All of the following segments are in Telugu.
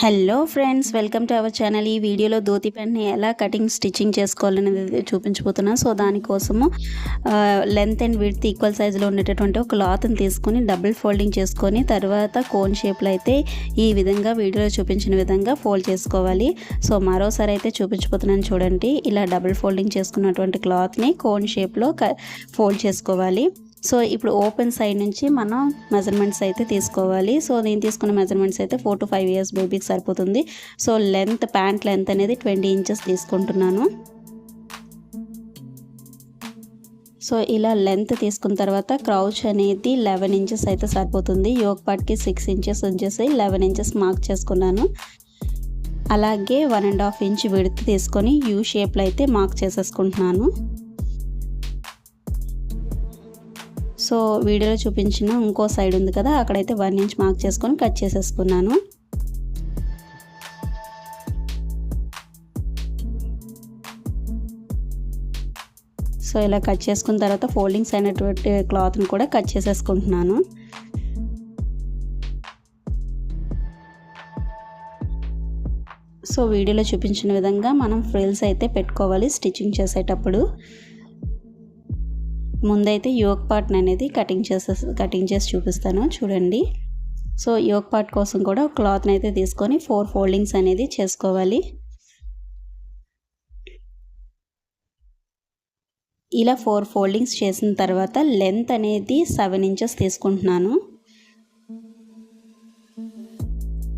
Hello friends welcome to our channel ఈ వీడియోలో ధోతి ప్యాంట్ని ఎలా కటింగ్ స్టిచ్చింగ్ చేసుకోవాలనేది చూపించబోతున్నాను సో దానికోసము లెంత్ అండ్ విడ్త్ ఈక్వల్ సైజులో ఉండేటటువంటి ఒక క్లాత్ని తీసుకొని డబుల్ ఫోల్డింగ్ చేసుకొని తర్వాత కోన్ షేప్లో అయితే ఈ విధంగా వీడియోలో చూపించిన విధంగా ఫోల్డ్ చేసుకోవాలి. సో మరోసారి అయితే చూపించబోతున్నాను చూడండి. ఇలా డబుల్ ఫోల్డింగ్ చేసుకున్నటువంటి క్లాత్ని కోన్ షేప్లో ఫోల్డ్ చేసుకోవాలి. సో ఇప్పుడు ఓపెన్ సైడ్ నుంచి మనం మెజర్మెంట్స్ అయితే తీసుకోవాలి. సో నేను తీసుకున్న మెజర్మెంట్స్ అయితే ఫోర్ టు ఫైవ్ ఇయర్స్ బేబీకి సరిపోతుంది. సో లెంత్ ప్యాంట్ లెంత్ అనేది ట్వంటీ ఇంచెస్ తీసుకుంటున్నాను. సో ఇలా లెంత్ తీసుకున్న తర్వాత క్రౌచ్ అనేది లెవెన్ ఇంచెస్ అయితే సరిపోతుంది. యోగ్ పార్ట్కి సిక్స్ ఇంచెస్ వచ్చేసి లెవెన్ ఇంచెస్ మార్క్ చేసుకున్నాను. అలాగే one and half inch width తీసుకొని యూ షేప్లో అయితే మార్క్ చేసేసుకుంటున్నాను. సో వీడియోలో చూపించిన ఇంకో సైడ్ ఉంది కదా అక్కడైతే వన్ ఇంచ్ మార్క్ చేసుకొని కట్ చేసేసుకున్నాను. సో ఇలా కట్ చేసుకున్న తర్వాత ఫోల్డింగ్స్ అయినటువంటి క్లాత్ని కూడా కట్ చేసేసుకుంటున్నాను. సో వీడియోలో చూపించిన విధంగా మనం ఫ్రిల్స్ అయితే పెట్టుకోవాలి స్టిచ్చింగ్ చేసేటప్పుడు. ముందైతే యోక్ పార్ట్ని అనేది కటింగ్ చేసే కటింగ్ చేసి చూపిస్తాను. చూడండి. సో యోక్ పార్ట్ కోసం కూడా క్లాత్ని అయితే తీసుకొని ఫోర్ ఫోల్డింగ్స్ అనేది చేసుకోవాలి. ఇలా ఫోర్ ఫోల్డింగ్స్ చేసిన తర్వాత లెంత్ అనేది సెవెన్ ఇంచెస్ తీసుకుంటున్నాను.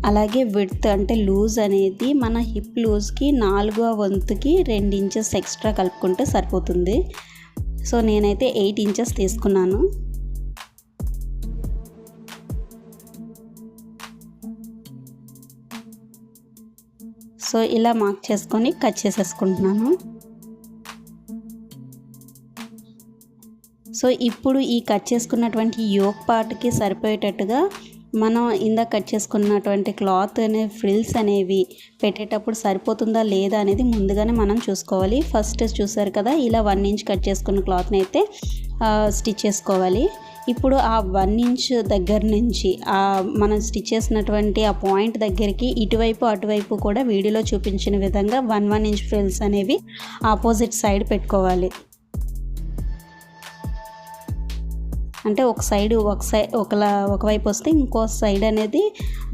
అలాగే విడ్త్ అంటే లూజ్ అనేది మన హిప్ లూజ్కి నాలుగో వంతుకి రెండు ఇంచెస్ ఎక్స్ట్రా కలుపుకుంటే సరిపోతుంది. సో నేనైతే ఎయిట్ ఇంచెస్ తీసుకున్నాను. సో ఇలా మార్క్ చేసుకొని కట్ చేసేసుకుంటున్నాను. సో ఇప్పుడు ఈ కట్ చేసుకున్నటువంటి యోగ్ పార్ట్కి సరిపోయేటట్టుగా మనం ఇందాక కట్ చేసుకున్నటువంటి క్లాత్ అనే ఫ్రిల్స్ అనేవి పెట్టేటప్పుడు సరిపోతుందా లేదా అనేది ముందుగానే మనం చూసుకోవాలి. ఫస్ట్ చూసారు కదా ఇలా వన్ ఇంచ్ కట్ చేసుకున్న క్లాత్ని అయితే స్టిచ్ చేసుకోవాలి. ఇప్పుడు ఆ వన్ ఇంచ్ దగ్గర నుంచి మనం స్టిచ్ చేసినటువంటి ఆ పాయింట్ దగ్గరికి ఇటువైపు అటువైపు కూడా వీడియోలో చూపించిన విధంగా వన్ వన్ ఇంచ్ ఫ్రిల్స్ అనేవి ఆపోజిట్ సైడ్ పెట్టుకోవాలి. అంటే ఒక సైడ్ ఒక సైడ్ ఒకలా ఒకవైపు వస్తే ఇంకో సైడ్ అనేది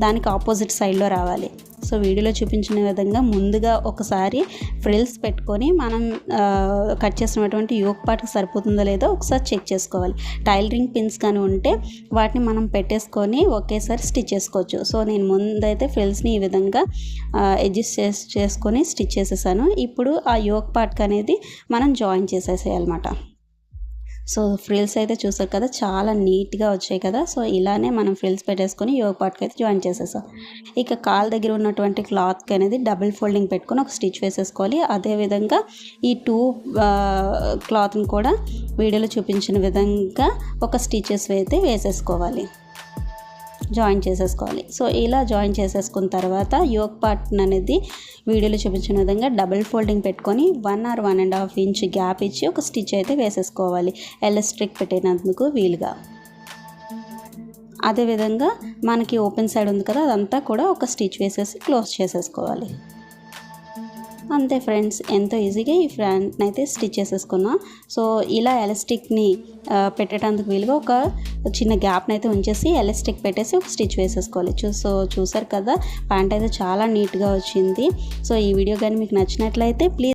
దానికి ఆపోజిట్ సైడ్లో రావాలి. సో వీడియోలో చూపించిన విధంగా ముందుగా ఒకసారి ఫ్రిల్స్ పెట్టుకొని మనం కట్ చేసినటువంటి యోక్ పార్ట్కి సరిపోతుందో లేదో ఒకసారి చెక్ చేసుకోవాలి. టైలరింగ్ పిన్స్ కానీ ఉంటే వాటిని మనం పెట్టేసుకొని ఒకేసారి స్టిచ్ చేసుకోవచ్చు. సో నేను ముందైతే ఫ్రిల్స్ని ఈ విధంగా అడ్జస్ట్ చేసి చేసుకొని స్టిచ్ చేసేసాను. ఇప్పుడు ఆ యోక్ పార్ట్కి అనేది మనం జాయిన్ చేసేసేయాలన్నమాట. సో ఫ్రిల్స్ అయితే చూసారు కదా చాలా నీట్గా వచ్చాయి కదా. సో ఇలానే మనం ఫ్రిల్స్ పెట్టేసుకొని యోగ పార్ట్కి అయితే జాయిన్ చేసేసాం. ఇక కాల్ దగ్గర ఉన్నటువంటి క్లాత్కి అనేది డబుల్ ఫోల్డింగ్ పెట్టుకొని ఒక స్టిచ్ వేసేసుకోవాలి. అదేవిధంగా ఈ టూ క్లాత్ని కూడా వీడియోలో చూపించిన విధంగా ఒక స్టిచెస్ అయితే వేసేసుకోవాలి. జాయిన్ చేసేసుకోవాలి. సో ఇలా జాయిన్ చేసేసుకున్న తర్వాత యోగ్ పార్ట్ అనేది వీడియోలో చూపించిన విధంగా డబుల్ ఫోల్డింగ్ పెట్టుకొని one or one and half inch gap ఇచ్చి ఒక స్టిచ్ అయితే వేసేసుకోవాలి. ఎలస్ట్రిక్ పెట్టినందుకు వీలుగా. అదేవిధంగా మనకి ఓపెన్ సైడ్ ఉంది కదా అదంతా కూడా ఒక స్టిచ్ వేసేసి క్లోజ్ చేసేసుకోవాలి. అంతే ఫ్రెండ్స్ ఎంతో ఈజీగా ఈ ఫ్యాంట్ని అయితే స్టిచ్ చేసేసుకున్నా. సో ఇలా ఎలాస్టిక్ని పెట్టడానికి వీలుగా ఒక చిన్న గ్యాప్ని అయితే ఉంచేసి ఎలాస్టిక్ పెట్టేసి ఒక స్టిచ్ వేసేసుకోవాలి. చూ సో చూసారు కదా ప్యాంట్ అయితే చాలా నీట్గా వచ్చింది. సో ఈ వీడియో కానీ మీకు నచ్చినట్లయితే ప్లీజ్